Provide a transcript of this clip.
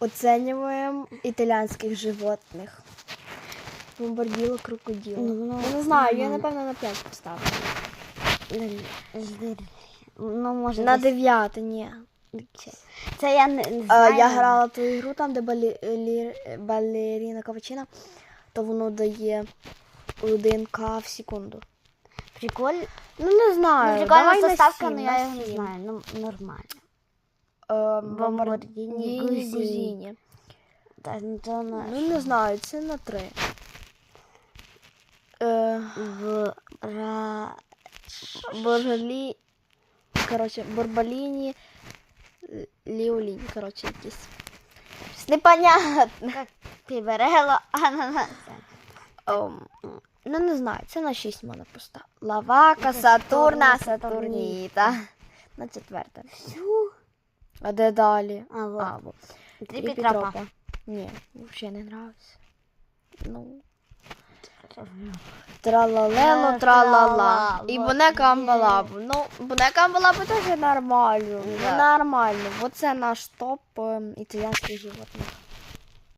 Оцінюємо італійських животних. Бомбарділо крокодило. Ну, ну, я не знаю, я напевно на 5 поставлю. Ну, може, На десь- 9, ні. Це я не, Е, знаю. я грала ту ігру, там, де балі, лі- балеріна кавачина, то воно дає 1к в секунду. Приколь. Ну, не Ну, знаю. прикольна давай на заставка, сім, але я його не знаю. Ну, нормально. Е, Бомбардіні Бомбардіні Гузіні. Ну, то на... Ну, не знаю, це на 3. Е, В... Ра... Боржалі. Коротше, Борбаліні. Ліоліні, коротше, якісь. Непонятно. Як піберело ананаса. Ем, ну, не знаю, це на 6 можна поставити. Лавака, Сатурна, Сатурніта. На четверте. А де далі? А, вот. А, во. Три Петропа. Ні, взагалі не нравиться. Ну. Тралалело, тралала. І бонека амбалабу. Ну, бонека амбалабу теж нормально. Нормально. Оце наш топ ем, італійських животних.